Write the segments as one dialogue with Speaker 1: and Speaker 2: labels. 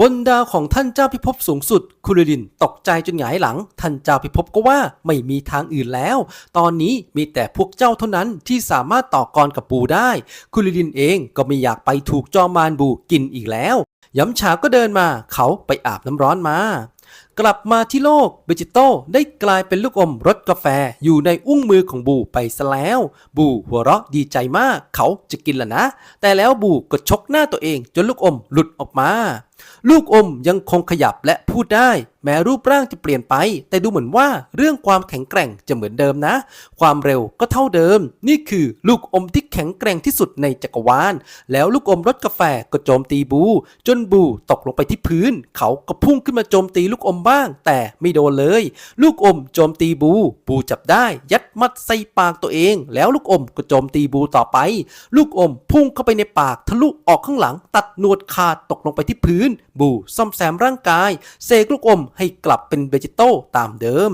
Speaker 1: บนดาวของท่านเจ้าพิภพสูงสุด คุริลินตกใจจนหงายหลัง ท่านเจ้าพิภพก็ว่าไม่มีทางอื่นแล้ว ตอนนี้มีแต่พวกเจ้าเท่านั้นที่สามารถต่อกรกับบูได้ คุริลินเองก็ไม่อยากไปถูกจอมมารบูกินอีกแล้วย้ำฉาก็เดินมา เขาไปอาบน้ำร้อนมา กลับมาที่โลกเบจิโต้ได้กลายเป็นลูกอมรสกาแฟอยู่ในอุ้งมือของบูไปซะแล้ว บูหัวเราะดีใจมาก เขาจะกินละนะ แต่แล้วบูก็ชกหน้าตัวเองจนลูกอมหลุดออกมา ลูกอมยังคงขยับและพูดได้ แม้รูปร่างจะเปลี่ยนไป แต่ดูเหมือนว่าเรื่องความแข็งแกร่งจะเหมือนเดิมนะ ความเร็วก็เท่าเดิม นี่คือลูกอมที่แข็งแกร่งที่สุดในจักรวาล แล้วลูกอมรสกาแฟก็โจมตีบู จนบูตกลงไปที่พื้น เขาก็พุ่งขึ้นมาโจมตีลูกอมบ้าง แต่ไม่โดนเลย ลูกอมโจมตีบู บูจับได้ ยัดมัดใส่ปากตัวเอง แล้วลูกอมก็โจมตีบูต่อไป ลูกอมพุ่งเข้าไปในปากทะลุออกข้างหลัง ตัดหนวดขาดตกลงไปที่พื้น บูซ่อมแซมร่างกายเสกลูกอมให้กลับเป็นเวจิโต้ตามเดิม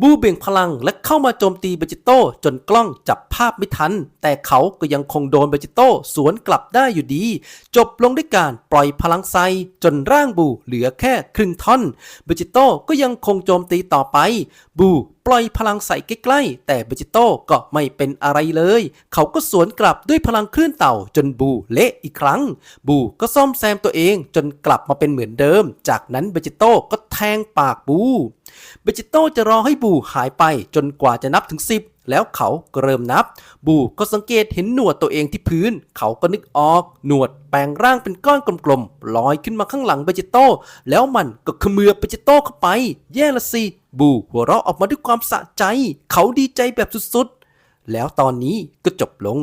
Speaker 1: บูเบ่งพลังและเข้ามาโจมตีเบจิโต้จนกล้องจับภาพไม่ทัน แต่เขาก็ยังคงโดนเบจิโต้สวนกลับได้อยู่ดี จบลงด้วยการปล่อยพลังไซจนร่างบูเหลือแค่ครึ่งท่อนเบจิโต้ก็ยังคงโจมตีต่อไป บู ปล่อยพลังใส่ใกล้ๆ แต่เบจิโต้ก็ไม่เป็นอะไรเลย เขาก็สวนกลับด้วยพลังคลื่นเต่าจนบูเละอีกครั้ง บูก็ซ่อมแซมตัวเองจนกลับมาเป็นเหมือนเดิม จากนั้นเบจิโต้ก็แทงปากบูเบจิโต้จะรอให้บูหายไปจนกว่าจะนับถึง 10แล้วเขาก็เริ่มนับ บูก็สังเกตเห็นหนวดตัวเองที่พื้น เขาก็นึกออก หนวดแปลงร่างเป็นก้อนกลมๆลอยขึ้นมาข้างหลังเบจิโต้แล้วมันก็เขมือเบจิโต้เข้าไป แย่ละสิ บูหัวเราะออกมาด้วยความสะใจ เขาดีใจแบบสุดๆ แล้วตอนนี้ก็จบลง